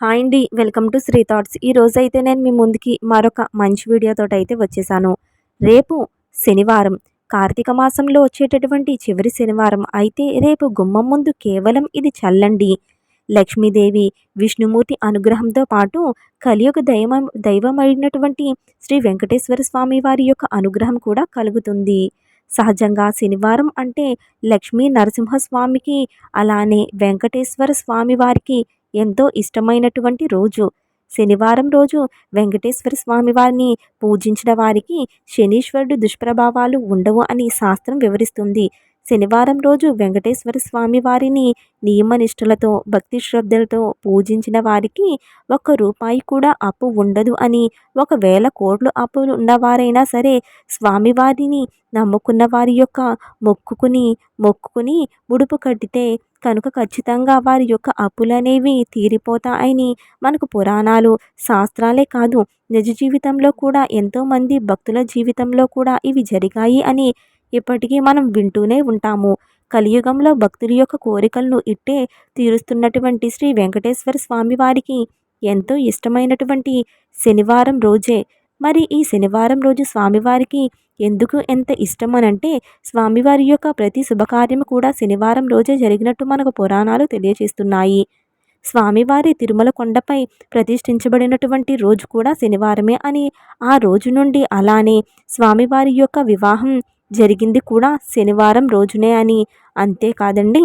Hi అండి welcome to Shri thoughts. ఈ అయితే నేను మీ ముందుకి మరొక మంచి వీడియోతో అయితే వచ్చేసాను. రేపు శనివారం కార్తీక మాసంలో వచ్చేటటువంటి చివరి శనివారం. అయితే రేపు గుమ్మం ముందు కేవలం ఇది చల్లండి. లక్ష్మీదేవి విష్ణుమూర్తి అనుగ్రహంతో పాటు కలియుగ దైవ దైవమైనటువంటి శ్రీ వెంకటేశ్వర స్వామి వారి యొక్క అనుగ్రహం కూడా కలుగుతుంది. సహజంగా శనివారం అంటే లక్ష్మీ నరసింహస్వామికి అలానే వెంకటేశ్వర స్వామి వారికి ఎంతో ఇష్టమైనటువంటి రోజు. శనివారం రోజు వెంకటేశ్వర స్వామి వారిని పూజించిన వారికి శనీశ్వరుడు దుష్ప్రభావాలు ఉండవు అని శాస్త్రం వివరిస్తుంది. శనివారం రోజు వెంకటేశ్వర స్వామి వారిని నియమనిష్టలతో భక్తి శ్రద్ధలతో పూజించిన వారికి ఒక్క రూపాయి కూడా అప్పు ఉండదు అని ఒకవేళ కోట్లు అప్పులు ఉన్నవారైనా సరే స్వామివారిని నమ్ముకున్న వారి యొక్క మొక్కుకుని మొక్కుకుని ముడుపు కట్టితే కనుక ఖచ్చితంగా వారి యొక్క అప్పులనేవి తీరిపోతాయని మనకు పురాణాలు శాస్త్రాలే కాదు నిజ జీవితంలో కూడా ఎంతోమంది భక్తుల జీవితంలో కూడా ఇవి జరిగాయి అని ఇప్పటికీ మనం వింటూనే ఉంటాము. కలియుగంలో భక్తుల యొక్క కోరికలను ఇట్టే తీరుస్తున్నటువంటి శ్రీ వెంకటేశ్వర స్వామి వారికి ఎంతో ఇష్టమైనటువంటి శనివారం రోజే. మరి ఈ శనివారం రోజు స్వామివారికి ఎందుకు ఎంత ఇష్టం అనంటే స్వామివారి యొక్క ప్రతి శుభకార్యం కూడా శనివారం రోజే జరిగినట్టు మనకు పురాణాలు తెలియజేస్తున్నాయి స్వామివారి తిరుమల కొండపై ప్రతిష్ఠించబడినటువంటి రోజు కూడా శనివారమే అని ఆ రోజు నుండి అలానే స్వామివారి యొక్క వివాహం జరిగింది కూడా శనివారం రోజునే అని. అంతేకాదండి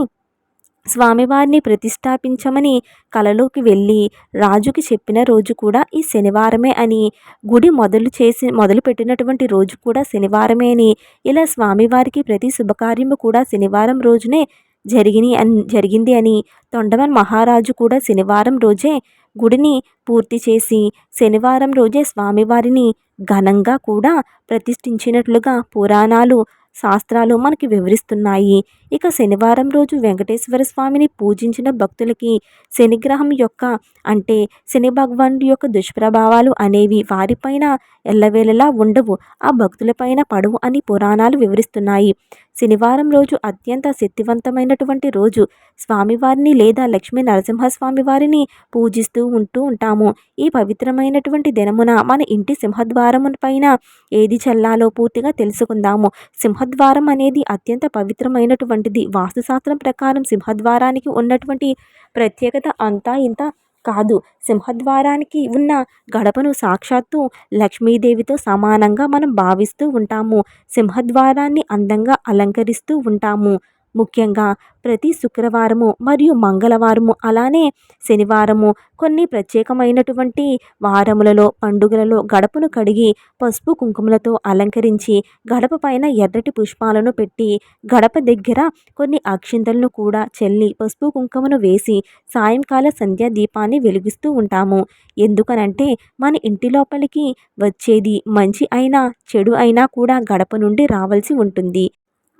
స్వామివారిని ప్రతిష్టాపించమని కలలోకి వెళ్ళి రాజుకి చెప్పిన రోజు కూడా ఈ శనివారమే అని గుడి మొదలు చేసి మొదలుపెట్టినటువంటి రోజు కూడా శనివారమే అని ఇలా స్వామివారికి ప్రతి శుభకార్యము కూడా శనివారం రోజునే జరిగిని అని జరిగింది అని తొండమన్ మహారాజు కూడా శనివారం రోజే గుడిని పూర్తి చేసి శనివారం రోజే స్వామివారిని ఘనంగా కూడా ప్రతిష్ఠించినట్లుగా పురాణాలు శాస్త్రాలు మనకి వివరిస్తున్నాయి. ఇక శనివారం రోజు వెంకటేశ్వర స్వామిని పూజించిన భక్తులకి శనిగ్రహం యొక్క అంటే శని భగవానుడి యొక్క దుష్ప్రభావాలు అనేవి వారిపైన ఎల్లవేళలా ఉండవు. ఆ భక్తులపైన పడవు అని పురాణాలు వివరిస్తున్నాయి. శనివారం రోజు అత్యంత శక్తివంతమైనటువంటి రోజు. స్వామివారిని లేదా లక్ష్మీ నరసింహస్వామి వారిని పూజిస్తూ ఉంటూ ఉంటాము. ఈ పవిత్రమైనటువంటి దినమున మన ఇంటి సింహద్వారం పైన ఏది చల్లాలో పూర్తిగా తెలుసుకుందాము. సింహద్వారం అనేది అత్యంత పవిత్రమైనటువంటి పవిత్రమైనటువంటిది వాస్తుశాస్త్రం ప్రకారం సింహద్వారానికి ఉన్నటువంటి ప్రత్యేకత అంతా ఇంత కాదు. సింహద్వారానికి ఉన్న గడపను సాక్షాత్తు లక్ష్మీదేవితో సమానంగా మనం భావిస్తూ ఉంటాము. సింహద్వారాన్ని అందంగా అలంకరిస్తూ ఉంటాము. ముఖ్యంగా ప్రతి శుక్రవారము మరియు మంగళవారము అలానే శనివారము కొన్ని ప్రత్యేకమైనటువంటి వారములలో పండుగలలో గడపను కడిగి పసుపు కుంకుమలతో అలంకరించి గడప పైన ఎర్రటి పుష్పాలను పెట్టి గడప దగ్గర కొన్ని అక్షింతలను కూడా చెల్లి పసుపు కుంకుమను వేసి సాయంకాల సంధ్యా దీపాన్ని వెలిగిస్తూ ఉంటాము. ఎందుకనంటే మన ఇంటి లోపలికి వచ్చేది మంచి అయినా చెడు అయినా కూడా గడప నుండి రావాల్సి ఉంటుంది.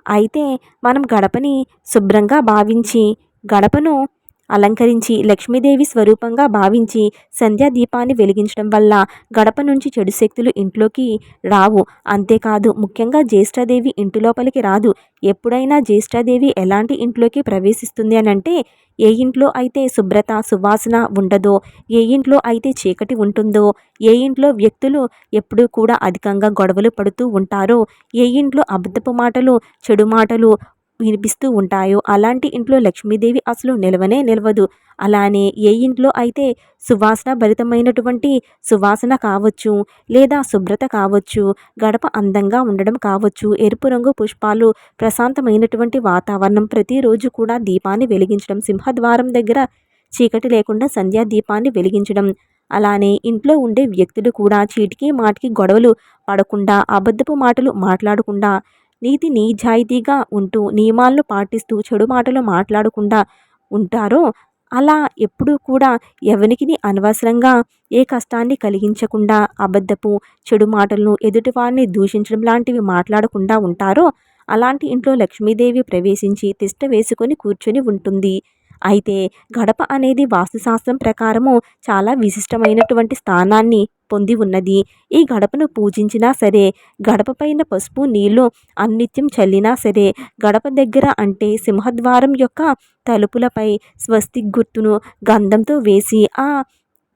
అయితే మనం గడపని శుభ్రంగా భావించి గడపను అలంకరించి లక్ష్మీదేవి స్వరూపంగా భావించి సంధ్యా దీపాన్ని వెలిగించడం వల్ల గడప నుంచి చెడు శక్తులు ఇంట్లోకి రావు. అంతేకాదు ముఖ్యంగా జ్యేష్ఠాదేవి ఇంటి లోపలికి రాదు. ఎప్పుడైనా జ్యేష్ఠాదేవి ఎలాంటి ఇంట్లోకి ప్రవేశిస్తుంది అని అంటే ఏ ఇంట్లో అయితే శుభ్రత సువాసన ఉండదో ఏ ఇంట్లో అయితే చీకటి ఉంటుందో ఏ ఇంట్లో వ్యక్తులు ఎప్పుడూ కూడా అధికంగా గొడవలు పడుతూ ఉంటారో ఏ ఇంట్లో అబద్ధపు మాటలు చెడు మాటలు వినిపిస్తూ ఉంటాయో అలాంటి ఇంట్లో లక్ష్మీదేవి అసలు నిలవనే నిలవదు. అలానే ఏ ఇంట్లో అయితే సువాసన భరితమైనటువంటి సువాసన కావచ్చు లేదా శుభ్రత కావచ్చు గడప అందంగా ఉండడం కావచ్చు ఎరుపు రంగు పుష్పాలు ప్రశాంతమైనటువంటి వాతావరణం ప్రతిరోజు కూడా దీపాన్ని వెలిగించడం సింహద్వారం దగ్గర చీకటి లేకుండా సంధ్యా దీపాన్ని వెలిగించడం అలానే ఇంట్లో ఉండే వ్యక్తులు కూడా చీటికి మాటికి గొడవలు పడకుండా అబద్ధపు మాటలు మాట్లాడకుండా నీతి నిజాయితీగా ఉంటూ నియమాలను పాటిస్తూ చెడు మాటలు మాట్లాడకుండా ఉంటారో అలా ఎప్పుడూ కూడా ఎవరికి అనవసరంగా ఏ కష్టాన్ని కలిగించకుండా అబద్ధపు చెడు మాటలను ఎదుటివారిని దూషించడం లాంటివి మాట్లాడకుండా ఉంటారో అలాంటి ఇంట్లో లక్ష్మీదేవి ప్రవేశించి తిష్ట వేసుకొని కూర్చొని ఉంటుంది. అయితే గడప అనేది వాస్తుశాస్త్రం ప్రకారము చాలా విశిష్టమైనటువంటి స్థానాన్ని పొంది ఉన్నది. ఈ గడపను పూజించినా సరే గడప పైన పసుపు నీళ్ళు అన్నిత్యం చల్లినా సరే గడప దగ్గర అంటే సింహద్వారం యొక్క తలుపులపై స్వస్తి గుర్తును గంధంతో వేసి ఆ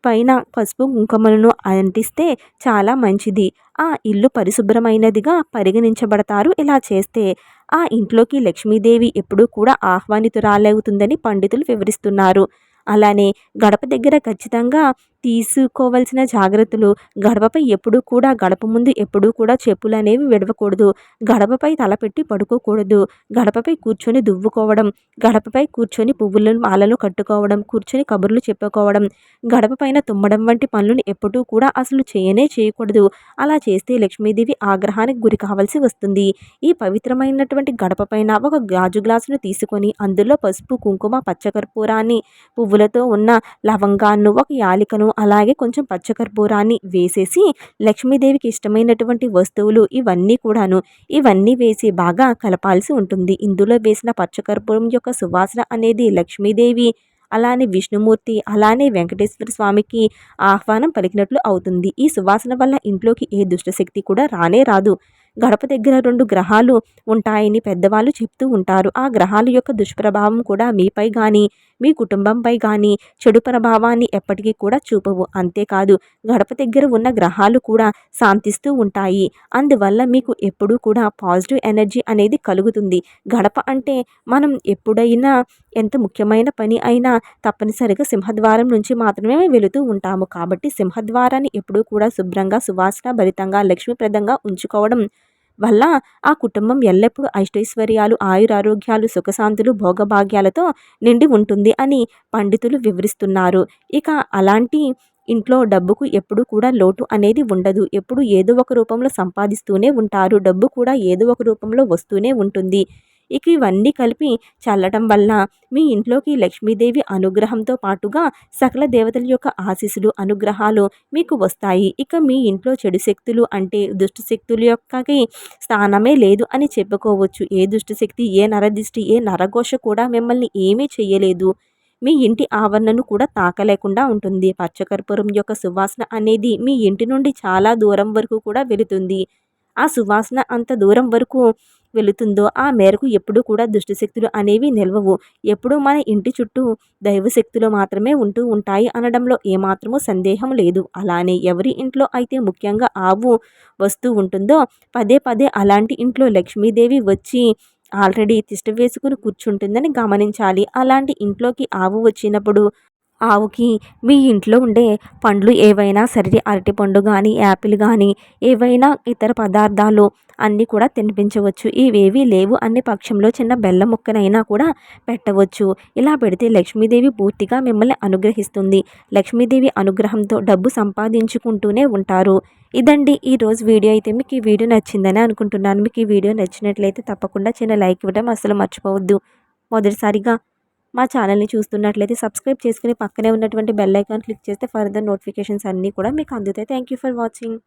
పైన పసుపు కుంకుమలను అంటిస్తే చాలా మంచిది. ఆ ఇల్లు పరిశుభ్రమైనదిగా పరిగణించబడతారు. ఇలా చేస్తే ఆ ఇంట్లోకి లక్ష్మీదేవి ఎప్పుడూ కూడా ఆహ్వానితురాలవుతుందని పండితులు వివరిస్తున్నారు. అలానే గడప దగ్గర ఖచ్చితంగా తీసుకోవాల్సిన జాగ్రత్తలు. గడపపై ఎప్పుడూ కూడా గడప ముందు ఎప్పుడూ కూడా చెప్పులు అనేవి విడవకూడదు. గడపపై తలపెట్టి పడుకోకూడదు. గడపపై కూర్చొని దువ్వుకోవడం. గడపపై కూర్చొని పువ్వులను మాలలు కట్టుకోవడం. కూర్చొని కబుర్లు చెప్పుకోవడం. గడప పైన తుమ్మడం వంటి పనులను ఎప్పుడూ కూడా అసలు చేయనే చేయకూడదు. అలా చేస్తే లక్ష్మీదేవి ఆగ్రహానికి గురి కావాల్సి వస్తుంది. ఈ పవిత్రమైనటువంటి గడపపైన ఒక గాజు గ్లాసును తీసుకొని అందులో పసుపు కుంకుమ పచ్చకర్పూరాన్ని పువ్వులతో ఉన్న లవంగాన్ని ఒక యాలికను అలాగే కొంచెం పచ్చకర్పూరాన్ని వేసేసి లక్ష్మీదేవికి ఇష్టమైనటువంటి వస్తువులు ఇవన్నీ కూడాను ఇవన్నీ వేసి బాగా కలపాల్సి ఉంటుంది. ఇందులో వేసిన పచ్చకర్పూరం యొక్క సువాసన అనేది లక్ష్మీదేవి అలానే విష్ణుమూర్తి అలానే వెంకటేశ్వర స్వామికి ఆహ్వానం పలికినట్లు అవుతుంది. ఈ సువాసన వల్ల ఇంట్లోకి ఏ దుష్టశక్తి కూడా రానే రాదు. గడప దగ్గర రెండు గ్రహాలు ఉంటాయని పెద్దవాళ్ళు చెప్తూ ఉంటారు. ఆ గ్రహాల యొక్క దుష్ప్రభావం కూడా మీపై కానీ మీ కుటుంబంపై కానీ చెడు ప్రభావాన్ని ఎప్పటికీ కూడా చూపవు. అంతేకాదు గడప దగ్గర ఉన్న గ్రహాలు కూడా శాంతిస్తూ ఉంటాయి. అందువల్ల మీకు ఎప్పుడూ కూడా పాజిటివ్ ఎనర్జీ అనేది కలుగుతుంది. గడప అంటే మనం ఎప్పుడైనా ఎంత ముఖ్యమైన పని అయినా తప్పనిసరిగా సింహద్వారం నుంచి మాత్రమే వెళుతూ ఉంటాము. కాబట్టి సింహద్వారాన్ని ఎప్పుడూ కూడా శుభ్రంగా సువాసన భరితంగా లక్ష్మీప్రదంగా ఉంచుకోవడం వల్ల ఆ కుటుంబం ఎల్లప్పుడూ అష్టైశ్వర్యాలు ఆయురారోగ్యాలు సుఖశాంతులు భోగభాగ్యాలతో నిండి ఉంటుంది అని పండితులు వివరిస్తున్నారు. ఇక అలాంటి ఇంట్లో డబ్బుకు ఎప్పుడు కూడా లోటు అనేది ఉండదు. ఎప్పుడు ఏదో ఒక రూపంలో సంపాదిస్తూనే ఉంటారు. డబ్బు కూడా ఏదో ఒక రూపంలో వస్తూనే ఉంటుంది. ఇక ఇవన్నీ కలిపి చల్లటం వల్ల మీ ఇంట్లోకి లక్ష్మీదేవి అనుగ్రహంతో పాటుగా సకల దేవతల యొక్క ఆశీస్సులు అనుగ్రహాలు మీకు వస్తాయి. ఇక మీ ఇంట్లో చెడు శక్తులు అంటే దుష్ట శక్తుల యొక్కకి స్థానమే లేదు అని చెప్పుకోవచ్చు. ఏ దుష్టశక్తి ఏ నరదిష్టి ఏ నరఘోష కూడా మిమ్మల్ని ఏమీ చేయలేదు. మీ ఇంటి ఆవరణను కూడా తాకలేకుండా ఉంటుంది. పచ్చకర్పూరం యొక్క సువాసన అనేది మీ ఇంటి నుండి చాలా దూరం వరకు కూడా వెళుతుంది. ఆ సువాసన అంత దూరం వరకు వెళుతుందో ఆ మేరకు ఎప్పుడూ కూడా దుష్టశక్తులు అనేవి నిల్వవు. ఎప్పుడూ మన ఇంటి చుట్టూ దైవశక్తులు మాత్రమే ఉంటూ ఉంటాయి అనడంలో ఏమాత్రమూ సందేహం లేదు. అలానే ఎవరి ఇంట్లో అయితే ముఖ్యంగా ఆవు వస్తూ ఉంటుందో పదే పదే అలాంటి ఇంట్లో లక్ష్మీదేవి వచ్చి ఆల్రెడీ తిష్ట వేసుకుని కూర్చుంటుందని గమనించాలి. అలాంటి ఇంట్లోకి ఆవు వచ్చినప్పుడు ఆవుకి మీ ఇంట్లో ఉండే పండ్లు ఏవైనా సరే అరటిపండు కానీ యాపిల్ కానీ ఏవైనా ఇతర పదార్థాలు అన్నీ కూడా తినిపించవచ్చు. ఇవేవి లేవు. అన్ని పక్షంలో చిన్న బెల్లం ముక్కనైనా కూడా పెట్టవచ్చు. ఇలా పెడితే లక్ష్మీదేవి పూర్తిగా మిమ్మల్ని అనుగ్రహిస్తుంది. లక్ష్మీదేవి అనుగ్రహంతో డబ్బు సంపాదించుకుంటూనే ఉంటారు. ఇదండి ఈరోజు వీడియో. అయితే మీకు ఈ వీడియో నచ్చిందని అనుకుంటున్నాను. మీకు ఈ వీడియో నచ్చినట్లయితే తప్పకుండా చిన్న లైక్ ఇవ్వడం అసలు మర్చిపోవద్దు. మొదటిసారిగా మా ఛానల్ని చూస్తున్నట్లయితే సబ్స్క్రైబ్ చేసుకుని పక్కనే ఉన్నటువంటి బెల్ ఐకాన్ క్లిక్ చేస్తే ఫర్దర్ నోటిఫికేషన్స్ అన్నీ కూడా మీకు అందుతాయి. Thank you for watching